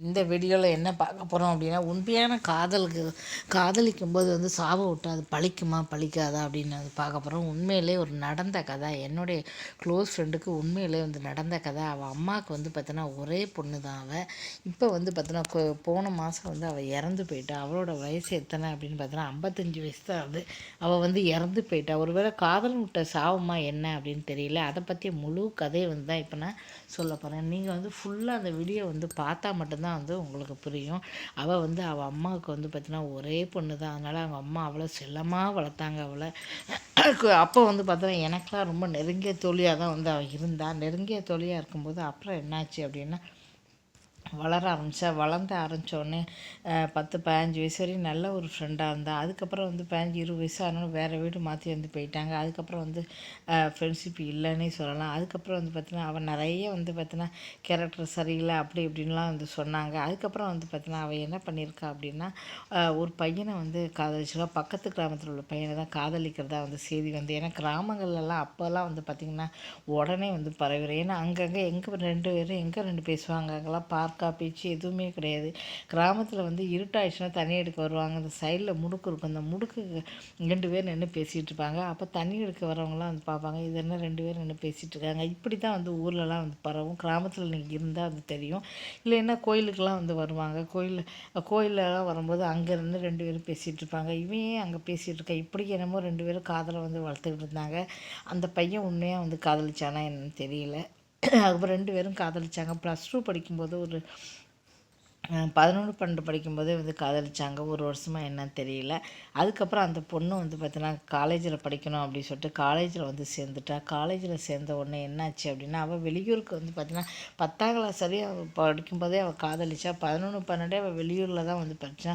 இந்த வீடியோவில் என்ன பார்க்க போகிறோம் அப்படின்னா உண்மையான காதலுக்கு காதலிக்கும் போது வந்து சாபம் விட்டு அது பழிக்குமா பழிக்காதா அப்படின்னு அது பார்க்க போகிறோம் உண்மையிலே ஒரு நடந்த கதை. என்னுடைய க்ளோஸ் ஃப்ரெண்டுக்கு உண்மையிலே வந்து நடந்த கதை. அவள் அம்மாவுக்கு வந்து பார்த்தோன்னா ஒரே பொண்ணு தான் அவள் இப்போ வந்து பார்த்தோன்னா போன மாதம் வந்து அவள் இறந்து போயிட்டா. அவளோட வயசு எத்தனை அப்படின்னு பார்த்தோன்னா ஐம்பத்தஞ்சு வயசு தான் அது. அவள் வந்து இறந்து போயிட்டா. ஒருவேளை காதல் விட்ட சாபமா என்ன அப்படின்னு தெரியல. அதை பற்றி முழு கதையை வந்து தான் இப்போ நான் சொல்ல போகிறேன் நீங்கள் வந்து ஃபுல்லாக அந்த வீடியோ வந்து பார்த்தா மட்டும்தான் தான் வந்து உங்களுக்கு புரியும். அவள் வந்து அவள் அம்மாவுக்கு வந்து பார்த்தீங்கன்னா ஒரே பொண்ணு தான். அதனால் அவங்க அம்மா அவ்வளோ செல்லமாக வளர்த்தாங்க அவளை. அப்போ வந்து பார்த்தோன்னா எனக்கெலாம் ரொம்ப நெருங்கிய தோழியாக தான் வந்து அவள் இருந்தாள் நெருங்கிய தோழியாக இருக்கும்போது அப்புறம் என்னாச்சு அப்படின்னா வளர ஆரம்பித்தா வளர்ந்த ஆரம்பித்தோடனே பத்து பதினஞ்சு வயசு வரையும் நல்ல ஒரு ஃப்ரெண்டாக இருந்தால் அதுக்கப்புறம் வந்து பதினஞ்சு இருபது வயசு ஆனாலும் வேறு வீடு மாற்றி வந்து போயிட்டாங்க. அதுக்கப்புறம் வந்து ஃப்ரெண்ட்ஷிப் இல்லைன்னே சொல்லலாம். அதுக்கப்புறம் வந்து பார்த்தீங்கன்னா அவன் நிறைய வந்து பார்த்தீங்கன்னா கேரக்டர் சரியில்லை அப்படி இப்படின்லாம் வந்து சொன்னாங்க. அதுக்கப்புறம் வந்து பார்த்தீங்கன்னா அவள் என்ன பண்ணியிருக்கா அப்படின்னா ஒரு பையனை வந்து காதலிச்சிருக்கா. பக்கத்து கிராமத்தில் உள்ள பையனை தான் காதலிக்கிறதா வந்து செய்தி வந்து ஏன்னா கிராமங்கள்லாம் அப்போல்லாம் வந்து பார்த்திங்கன்னா உடனே வந்து பரவிடும் ஏன்னா அங்கங்கே எங்கே ரெண்டு பேரும் எங்கே ரெண்டு பேசுவாங்க? அங்கெல்லாம் பார்க்க அக்கா பேச்சு எதுவுமே கிடையாது. கிராமத்தில் வந்து இருட்டாயிடுச்சுன்னா தண்ணி எடுக்க வருவாங்க. அந்த சைடில் முடுக்கு இருக்கும். அந்த முடுக்கு ரெண்டு பேர் நின்று பேசிகிட்டு இருப்பாங்க. அப்போ தண்ணி எடுக்க வரவங்களாம் வந்து பார்ப்பாங்க. இது என்ன ரெண்டு பேர் நின்று பேசிகிட்டு இருக்காங்க. இப்படி தான் வந்து ஊர்லலாம் வந்து பரவும். கிராமத்தில் நீங்கள் இருந்தால் அது தெரியும். இல்லைன்னா கோயிலுக்கெலாம் வந்து வருவாங்க. கோயில் கோயிலெலாம் வரும்போது அங்கே இருந்து ரெண்டு பேரும் பேசிகிட்டு இருப்பாங்க. இவன் அங்கே பேசிகிட்டு இருக்கா? இப்படி என்னமோ ரெண்டு பேரும் காதலை வந்து வளர்த்துக்கிட்டு இருந்தாங்க. அந்த பையன் உண்மையாக வந்து காதலிச்சானா என்னன்னு தெரியல. அவங்க ரெண்டு பேரும் காதலிச்சாங்க. ப்ளஸ் டூ படிக்கும்போது ஒரு பதினொன்று பன்னெண்டு படிக்கும்போதே வந்து காதலிச்சாங்க. ஒரு வருஷமாக என்னன்னு தெரியல. அதுக்கப்புறம் அந்த பொண்ணு வந்து பார்த்தீங்கன்னா காலேஜில் படிக்கணும் அப்படின்னு சொல்லிட்டு காலேஜில் வந்து சேர்ந்துட்டா. காலேஜில் சேர்ந்த உடனே என்னாச்சு அப்படின்னா அவள் வெளியூருக்கு வந்து பார்த்தீங்கன்னா பத்தாம் கிளாஸ் வரையும் அவள் படிக்கும்போதே அவள் காதலிச்சா. பதினொன்று பன்னெண்டே அவள் வெளியூரில் தான் வந்து படித்தா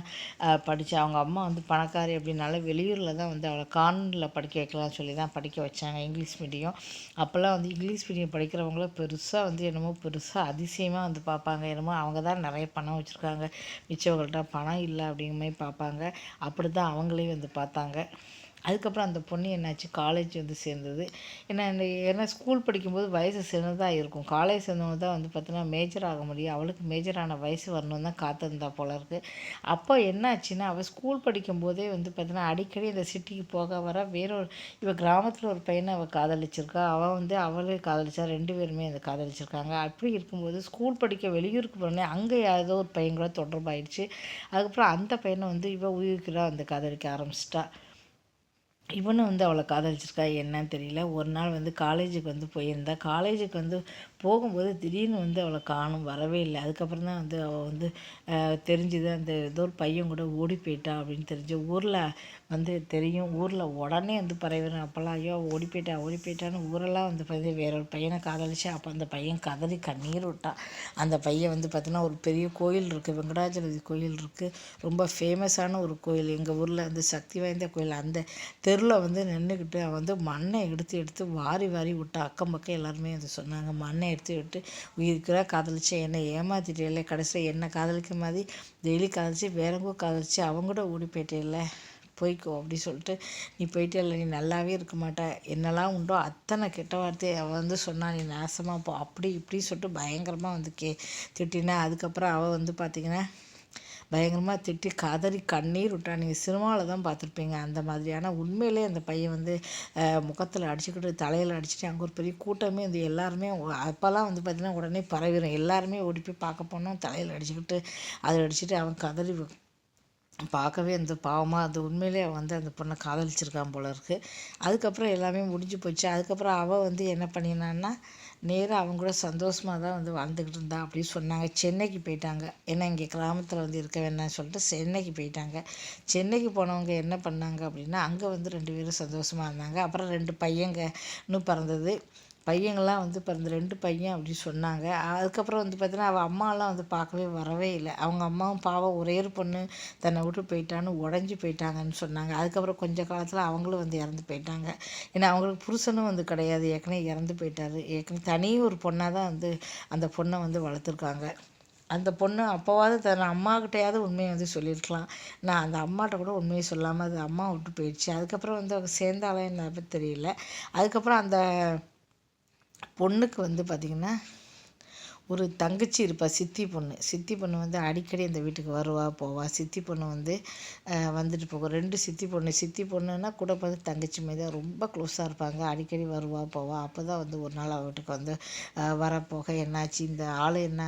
படித்தா அவங்க அம்மா வந்து பணக்காரி அப்படின்னால வெளியூரில் தான் வந்து அவளை கான்வென்ட்டில் படிக்க வைக்கலாம்னு சொல்லி தான் படிக்க வச்சாங்க இங்கிலீஷ் மீடியம். அப்போல்லாம் வந்து இங்கிலீஷ் மீடியம் படிக்கிறவங்கள பெருசாக வந்து என்னமோ பெருசாக அதிசயமாக வந்து பார்ப்பாங்க. என்னமோ அவங்க தான் நிறைய பணம் வச்சுருக்காங்க. மிச்சவங்கள்ட்ட பணம் இல்லை அப்படிங்கிற மாதிரி பார்ப்பாங்க. அப்படி தான் அவங்களையும் வந்து பார்த்தாங்க. அதுக்கப்புறம் அந்த பொண்ணு என்னாச்சு? காலேஜ் வந்து சேர்ந்தது. ஏன்னா இந்த ஏன்னா ஸ்கூல் படிக்கும்போது வயசு சின்னதாக இருக்கும். காலேஜ் சேர்ந்தவங்க தான் வந்து பார்த்தீங்கன்னா மேஜர் ஆக முடியும். அவளுக்கு மேஜரான வயசு வரணும் தான் காத்திருந்தா போல இருக்குது அப்போ என்னாச்சுன்னா அவள் ஸ்கூல் படிக்கும்போதே வந்து பார்த்தீங்கன்னா அடிக்கடி இந்த சிட்டிக்கு போக வர வேற ஒரு இவள் கிராமத்தில் ஒரு பையனை அவள் காதலிச்சிருக்கா. அவள் வந்து அவளே காதலிச்சா ரெண்டு பேருமே அதை காதலிச்சிருக்காங்க. அப்படி இருக்கும்போது ஸ்கூல் படிக்க வெளியூருக்கு போனே அங்கே ஏதோ ஒரு பையன் கூட தொடர்பாயிடுச்சு. அதுக்கப்புறம் அந்த பையனை வந்து இவள் உயிருக்கிறா வந்து காதலிக்க ஆரம்பிச்சிட்டா. இவனும் வந்து அவளை காதலிச்சிருக்கா என்னன்னு தெரியல. ஒரு நாள் வந்து காலேஜுக்கு வந்து போயிருந்தா காலேஜுக்கு வந்து போகும்போது திடீர்னு வந்து அவளை காணும் வரவே இல்லை. அதுக்கப்புறம் தான் வந்து அவள் வந்து தெரிஞ்சுது அந்த ஏதோ ஒரு பையன் கூட ஓடி போயிட்டா அப்படின்னு தெரிஞ்சு ஊரில் வந்து தெரியும். ஊரில் உடனே வந்து பரவிடும். அப்போல்லாம் ஐயோ ஓடி போயிட்டா ஓடி போயிட்டான்னு ஊரெல்லாம் வந்து பார்த்து வேற ஒரு பையனை காதலிச்சு அப்போ அந்த பையன் கதறி கண்ணீர் விட்டான். அந்த பையன் வந்து பார்த்தீங்கன்னா ஒரு பெரிய கோயில் இருக்குது வெங்கடாச்சலதி கோயில் இருக்குது ரொம்ப ஃபேமஸான ஒரு கோயில். எங்கள் ஊரில் வந்து சக்தி வாய்ந்த கோயில். அந்த தெருவில் வந்து நின்றுக்கிட்டு அவன் வந்து மண்ணை எடுத்து எடுத்து வாரி வாரி விட்டா அக்கம் பக்கம் எல்லாருமே வந்து சொன்னாங்க மண்ணை எடுத்து விட்டு உயிருக்குறா காதலிச்சு என்னை ஏமாத்திட்டே கடைசியில் என்னை காதலிக்க மாதிரி டெய்லி காதலிச்சு வேறவங்க காதலிச்சு அவங்க கூட ஓடி போயிட்டே போய்க்கோ அப்படி சொல்லிட்டு நீ போயிட்டே இல்லை நீ நல்லாவே இருக்க மாட்ட. என்னெல்லாம் உண்டோ அத்தனை கெட்ட வார்த்தையை அவள் வந்து சொன்னான் நீ நாசமாக போ. அப்படி இப்படி சொல்லிட்டு பயங்கரமாக வந்து கே திட்டினா. அதுக்கப்புறம் அவள் வந்து பார்த்திங்கன்னா பயங்கரமாக திட்டி கதறி கண்ணீர் விட்டா. நீங்கள் சினிமாவில் தான் பார்த்துருப்பீங்க. அந்த மாதிரியான உண்மையிலே அந்த பையன் வந்து முகத்தில் அடிச்சுக்கிட்டு தலையில் அடிச்சுட்டு அங்கே ஒரு பெரிய கூட்டமே வந்து எல்லாருமே அப்போல்லாம் வந்து பார்த்திங்கன்னா உடனே பரவிடும் எல்லாருமே ஓடி போய் பார்க்க போனோம். தலையில் அடிச்சுக்கிட்டு அதை அடிச்சுட்டு அவன் கதறி பார்க்கவே அந்த பாவமாக அது உண்மையிலே அவன் வந்து அந்த பொண்ணை காதலிச்சிருக்கான் போல இருக்குது அதுக்கப்புறம் எல்லாமே முடிஞ்சு போச்சு. அதுக்கப்புறம் அவள் வந்து என்ன பண்ணினான்னா நேராக அவங்க கூட சந்தோஷமாக தான் வந்து வாழ்ந்துக்கிட்டு இருந்தா அப்படின்னு சொன்னாங்க. சென்னைக்கு போயிட்டாங்க. ஏன்னா இங்கே கிராமத்தில் வந்து இருக்க வேணாம்னு சொல்லிட்டு சென்னைக்கு போயிட்டாங்க. சென்னைக்கு போனவங்க என்ன பண்ணாங்க அப்படின்னா அங்கே வந்து ரெண்டு பேரும் சந்தோஷமாக இருந்தாங்க. அப்புறம் ரெண்டு பையங்க இன்னும் பிறந்தது. பையங்கள்லாம் வந்து இப்போ இந்த ரெண்டு பையன் அப்படி சொன்னாங்க. அதுக்கப்புறம் வந்து பார்த்தீங்கன்னா அவள் அம்மாலாம் வந்து பார்க்கவே வரவே இல்லை. அவங்க அம்மாவும் பாவம் ஒரே ஒரு பொண்ணு தன்னை விட்டு போயிட்டான்னு உடஞ்சி போயிட்டாங்கன்னு சொன்னாங்க. அதுக்கப்புறம் கொஞ்ச காலத்தில் அவங்களும் வந்து இறந்து போயிட்டாங்க. ஏன்னா அவங்களுக்கு புருஷனும் வந்து கிடையாது. ஏற்கனவே இறந்து போயிட்டார். ஏற்கனவே தனி ஒரு பொண்ணாக தான் வந்து அந்த பொண்ணை வந்து வளர்த்துருக்காங்க. அந்த பொண்ணு அப்போவாவது தன் அம்மாக்கிட்டையாவது உண்மையை வந்து சொல்லியிருக்கலாம். நான் அந்த அம்மாட்ட கூட உண்மையை சொல்லாமல் அது அம்மா விட்டு போயிடுச்சு. அதுக்கப்புறம் வந்து அவங்க சேர்ந்தாலும் என்ன தெரியல. அதுக்கப்புறம் அந்த பொண்ணுக்கு வந்து பார்த்திங்கன்னா ஒரு தங்கச்சி இருப்பாள் சித்தி பொண்ணு. சித்தி பொண்ணு வந்து அடிக்கடி அந்த வீட்டுக்கு வருவா போவா. சித்தி பொண்ணு வந்து வந்துட்டு போகும். ரெண்டு சித்தி பொண்ணு. சித்தி பொண்ணுன்னா கூட பார்த்து தங்கச்சி மாதிரி தான் ரொம்ப க்ளோஸாக இருப்பாங்க. அடிக்கடி வருவா போவா. அப்போ தான் வந்து ஒரு நாள் அவட்டுக்கு வீட்டுக்கு வந்து வரப்போக என்னாச்சு? இந்த ஆள் என்ன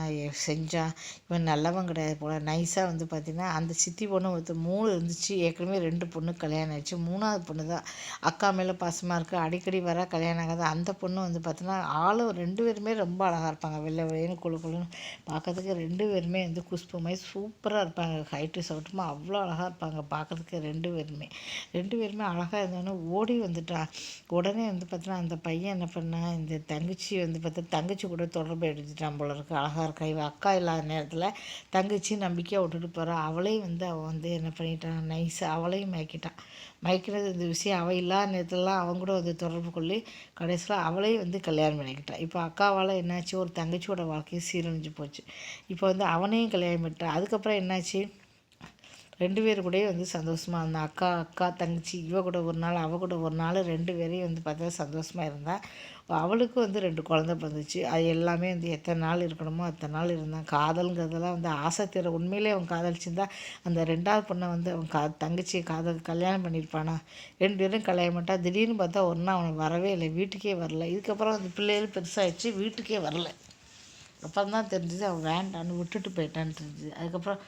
செஞ்சா? இவன் நல்லவன் கிடையாது போல். நைஸாக வந்து பார்த்தீங்கன்னா அந்த சித்தி பொண்ணு ஒருத்தர் மூணு இருந்துச்சு. ஏற்கனவே ரெண்டு பொண்ணு கல்யாணம் ஆயிடுச்சு. மூணாவது பொண்ணு தான். அக்கா மேலே பாசமாக இருக்குது அடிக்கடி வர கல்யாணம் ஆகாது. அந்த பொண்ணு வந்து பார்த்தீங்கன்னா ஆளும் ரெண்டு பேருமே ரொம்ப அழகாக இருப்பாங்க. வெள்ளை வெள்ளைன்னு குழு குழுன்னு பார்க்கறதுக்கு ரெண்டு பேருமே வந்து குஷ்பு சூப்பராக இருப்பாங்க. ஹைட்டு சவுட்டுமா அவ்வளோ அழகாக இருப்பாங்க. பார்க்கறதுக்கு ரெண்டு பேருமே. ரெண்டு பேருமே அழகாக இருந்தோன்னே ஓடி வந்துட்டா. உடனே வந்து பார்த்தீங்கன்னா அந்த பையன் என்ன பண்ணான் இந்த தங்கச்சி வந்து பார்த்தா தங்கச்சி கூட தொடர்பு எடுத்துட்டான் போல இருக்கு. அழகாக இருக்கா? இவ அக்கா இல்லாத நேரத்தில் தங்கச்சி நம்பிக்கையாக விட்டுட்டு போகிறா அவளையும் வந்து அவள் வந்து என்ன பண்ணிட்டான்? நைஸாக அவளையும் மேய்க்கிட்டான். மயக்கிறது இந்த விஷயம் அவள் இல்லாத நேரத்துலலாம் அவன் கூட வந்து தொடர்பு கொள்ளி கடைசியில் அவளையும் வந்து கல்யாணம் பண்ணிக்கிட்டான் இப்போ அக்காவால் என்னாச்சு? ஒரு தங்கச்சியோட வாழ்க்கையும் சீரழிஞ்சு போச்சு. இப்போ வந்து அவனையும் கல்யாணம் பண்ணிட்டான் அதுக்கப்புறம் என்னாச்சு? ரெண்டு பேர் கூடயே வந்து சந்தோஷமாக இருந்தா அக்கா அக்கா தங்கச்சி இவ கூட ஒரு நாள் அவ கூட ஒரு நாள் ரெண்டு பேரையும் வந்து பார்த்தா சந்தோஷமாக இருந்தா அவளுக்கு வந்து ரெண்டு குழந்தை பிறந்துச்சு. அது எல்லாமே வந்து எத்தனை நாள் இருக்கணுமோ அத்தனை நாள் இருந்தான். காதலுங்கிறதெல்லாம் வந்து ஆசை தீர உண்மையிலே அவன் காதலிச்சிருந்தா அந்த ரெண்டாவது பொண்ணை வந்து அவன் கா தங்கச்சியை காதல் கல்யாணம் பண்ணியிருப்பானா? ரெண்டு பேரும் கல்யாணம் பண்ணிட்டா திடீர்னு பார்த்தா ஒன்றா அவன் வரவே இல்லை. வீட்டுக்கே வரல. இதுக்கப்புறம் அந்த பிள்ளைகள் பெருசாகிடுச்சு வீட்டுக்கே வரல. அப்புறம் தான் தெரிஞ்சுது அவன் வேண்டான்னு விட்டுட்டு போயிட்டான்னு தெரிஞ்சுது அதுக்கப்புறம்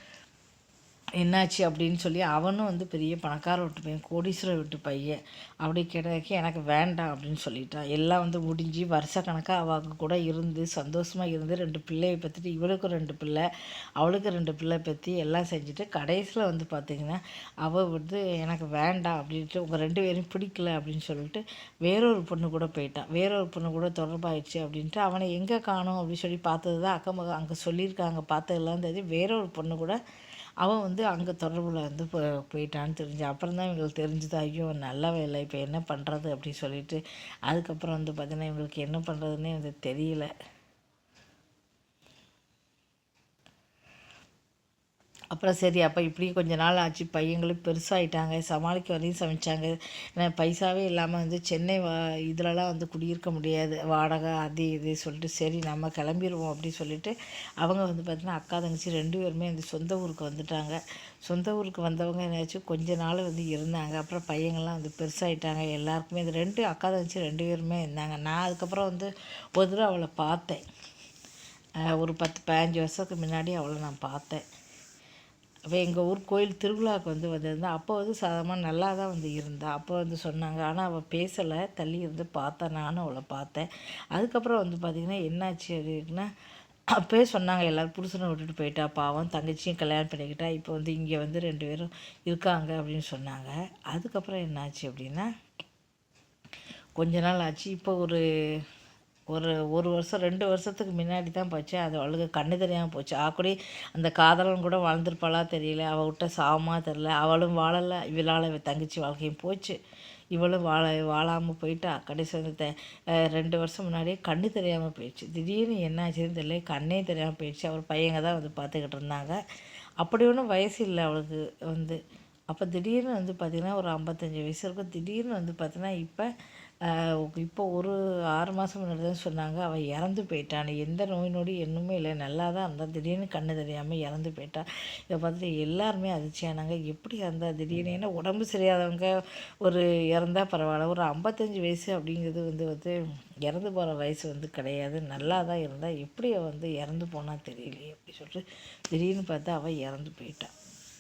என்னாச்சு அப்படின்னு சொல்லி அவனும் வந்து பெரிய பணக்கார விட்டு பையன் கோடீஸ்வரர் விட்டு பையன். அப்படி கிடைக்க எனக்கு வேண்டாம் அப்படின்னு சொல்லிட்டான் எல்லாம் வந்து முடிஞ்சு வருஷ கணக்காக அவங்க கூட இருந்து சந்தோஷமாக இருந்து ரெண்டு பிள்ளையை பற்றிட்டு இவளுக்கும் ரெண்டு பிள்ளை அவளுக்கு ரெண்டு பிள்ளை பற்றி எல்லாம் செஞ்சுட்டு கடைசியில் வந்து பார்த்திங்கன்னா அவள் வந்து எனக்கு வேண்டாம் அப்படின்ட்டு உங்கள் ரெண்டு பேரும் பிடிக்கல அப்படின்னு சொல்லிட்டு வேறொரு பொண்ணு கூட போயிட்டான் வேறொரு பொண்ணு கூட தொடர்பாயிடுச்சு அப்படின்ட்டு அவனை எங்கே காணோம் அப்படின்னு சொல்லி பார்த்தது தான் அக்கம் பக்கம் அங்கே சொல்லியிருக்காங்க பார்த்ததெல்லாம் தெரிஞ்சு வேறொரு பொண்ணு கூட அவன் வந்து அங்கே தொடர்பில் வந்து போ போயிட்டான்னு தெரிஞ்சு அப்புறம் தான் இவங்களுக்கு தெரிஞ்சுது ஐயோ நல்ல வேலை இப்போ என்ன பண்ணுறது அப்படின்னு சொல்லிட்டு அதுக்கப்புறம் வந்து பார்த்தீங்கன்னா இவங்களுக்கு என்ன பண்ணுறதுன்னே வந்து தெரியல. அப்புறம் சரி அப்போ இப்படி கொஞ்ச நாள் ஆச்சு. பையங்களும் பெருசாகிட்டாங்க சமாளிக்க வரையும் சமைச்சாங்க. ஏன்னா பைசாவே இல்லாமல் வந்து சென்னை வா இதிலலாம் வந்து குடியிருக்க முடியாது. வாடகை அது இது சொல்லிட்டு சரி நம்ம கிளம்பிடுவோம் அப்படின்னு சொல்லிட்டு அவங்க வந்து பார்த்திங்கன்னா அக்கா தங்கச்சி ரெண்டு பேருமே வந்து சொந்த ஊருக்கு வந்துட்டாங்க. சொந்த ஊருக்கு வந்தவங்க என்னாச்சு கொஞ்ச நாள் வந்து இருந்தாங்க. அப்புறம் பையங்கள்லாம் வந்து பெருசாகிட்டாங்க எல்லாருக்குமே இந்த ரெண்டு அக்கா தங்கச்சி ரெண்டு பேருமே இருந்தாங்க. நான் அதுக்கப்புறம் வந்து ஒரு தடவை அவளை பார்த்தேன். ஒரு பத்து பதினஞ்சு வருஷத்துக்கு முன்னாடி அவளை நான் பார்த்தேன். அப்போ எங்கள் ஊர் கோயில் திருவிழாவுக்கு வந்து வந்திருந்தா அப்போ வந்து சாதாரணமாக நல்லா தான் வந்து இருந்தா. அப்போ வந்து சொன்னாங்க. ஆனால் அவள் பேசலை. தள்ளி இருந்து பார்த்தேன் நானும் அவளை பார்த்தேன். அதுக்கப்புறம் வந்து பார்த்திங்கன்னா என்னாச்சு அப்படின்னா அப்போயே சொன்னாங்க. எல்லோரும் புருஷனை விட்டுட்டு போயிட்டா பாவம். தங்கச்சியும் கல்யாணம் பண்ணிக்கிட்டா. இப்போ வந்து இங்கே வந்து ரெண்டு பேரும் இருக்காங்க அப்படின்னு சொன்னாங்க. அதுக்கப்புறம் என்னாச்சு அப்படின்னா கொஞ்ச நாள் ஆச்சு. இப்போ ஒரு ஒரு ஒரு வருஷம் ரெண்டு வருஷத்துக்கு முன்னாடி தான் போச்சு. அது அவளுக்கு கண்ணு தெரியாமல் போச்சு. ஆக்குடி அந்த காதலன் கூட வாழ்ந்துருப்பாளா தெரியல. அவள் விட்ட தெரில அவளும் வாழலை. இவளால் இவ தங்கச்சி வாழ்க்கையும் போச்சு. இவளும் வாழ வாழாமல் போயிட்டா. கடைசி வந்து ரெண்டு வருஷம் முன்னாடியே கண்ணு தெரியாமல் போயிடுச்சு. திடீர்னு என்ன ஆச்சுன்னு தெரியல. கண்ணே தெரியாமல் போயிடுச்சு. அவர் பையங்க தான் வந்து பார்த்துக்கிட்டு இருந்தாங்க. அப்படி ஒன்றும் வயசு இல்லை அவளுக்கு வந்து. அப்போ திடீர்னு வந்து பார்த்திங்கன்னா ஒரு ஐம்பத்தஞ்சு வயசு இருக்கும் திடீர்னு வந்து பார்த்திங்கன்னா இப்போ இப்போ ஒரு ஆறு மாதம் முன்னாடி தான் சொன்னாங்க. அவள் இறந்து போயிட்டான் எந்த நோய் நொடி என்னுமே இல்லை. நல்லா தான் இருந்தால் திடீர்னு கண்ணு தெரியாமல் இறந்து போயிட்டா. இதை பார்த்துட்டு எல்லாருமே அதிர்ச்சியானாங்க எப்படி இறந்தால் திடீர்னு? ஏன்னா உடம்பு சரியாதவங்க ஒரு இறந்தால் பரவாயில்ல. ஒரு ஐம்பத்தஞ்சு வயசு அப்படிங்கிறது வந்து வந்து இறந்து போகிற வயசு வந்து கிடையாது. நல்லா தான் இருந்தால் எப்படி வந்து இறந்து போனால் தெரியலையே அப்படி சொல்லிட்டு திடீர்னு பார்த்தா அவள் இறந்து போயிட்டான்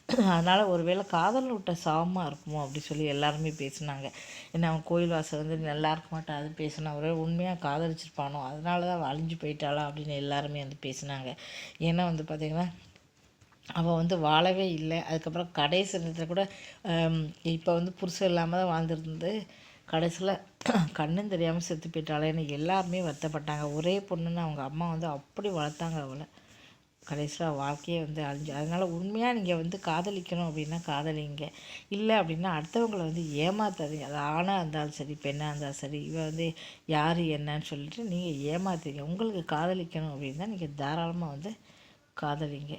அதனால் ஒருவேளை காதல் விட்ட சாபமாக இருக்குமோ அப்படி சொல்லி எல்லாருமே பேசினாங்க. ஏன்னா அவன் கோயில் வாசல் வந்து நல்லா இருக்க மாட்டான் அது பேசினா ஒரு உண்மையாக காதலிச்சிருப்பானோ அதனால தான் அழிஞ்சு போயிட்டாளா அப்படின்னு எல்லாருமே வந்து பேசினாங்க. ஏன்னா வந்து பார்த்திங்கன்னா அவள் வந்து வாழவே இல்லை. அதுக்கப்புறம் கடைசி நேரத்தில் கூட இப்போ வந்து புருஷன் இல்லாமல் தான் வாழ்ந்துருந்து கடைசியில் கண்ணும் தெரியாமல் செத்து போயிட்டாளேன்னு எல்லாருமே வருத்தப்பட்டாங்க. ஒரே பொண்ணுன்னு அவங்க அம்மா வந்து அப்படி வளர்த்தாங்க அவளை. கடைசியில் வாழ்க்கையே வந்து அழிஞ்சு அதனால் உண்மையாக நீங்கள் வந்து காதலிக்கணும் அப்படின்னா காதலிங்க. இல்லை அப்படின்னா அடுத்தவங்களை வந்து ஏமாத்தாதீங்க. அது ஆணாக இருந்தாலும் சரி பெண்ணாக இருந்தாலும் சரி இவன் வந்து யார் என்னன்னு சொல்லிட்டு நீங்கள் ஏமாத்துறீங்க உங்களுக்கு காதலிக்கணும் அப்படின்னா நீங்கள் தாராளமாக வந்து காதலிங்க.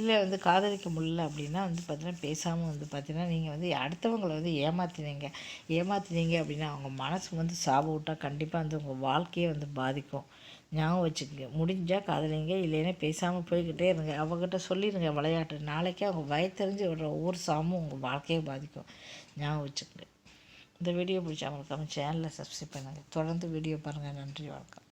இல்லை வந்து காதலிக்க முடியல அப்படின்னா வந்து பார்த்தீங்கன்னா பேசாமல் வந்து பார்த்தீங்கன்னா நீங்கள் வந்து அடுத்தவங்களை வந்து ஏமாத்தினீங்க ஏமாத்தினீங்க அப்படின்னா அவங்க மனசு வந்து சாப விட்டால் கண்டிப்பாக வந்து உங்கள் வாழ்க்கையே வந்து பாதிக்கும். ஞாபகம் வச்சுக்கோங்க. முடிஞ்சால் காதலிங்க இல்லைன்னா பேசாமல் போய்கிட்டே இருங்க. அவங்ககிட்ட சொல்லிடுங்க விளையாட்டு. நாளைக்கே அவங்க பயத்தெரிஞ்சு விடுற ஒவ்வொரு சாமும் உங்கள் வாழ்க்கையை பாதிக்கும். ஞாபகம் வச்சுக்கோங்க. இந்த வீடியோ பிடிச்சா நம்ம சேனலில் சப்ஸ்கிரைப் பண்ணுங்கள் தொடர்ந்து வீடியோ பாருங்கள் நன்றி வணக்கம்.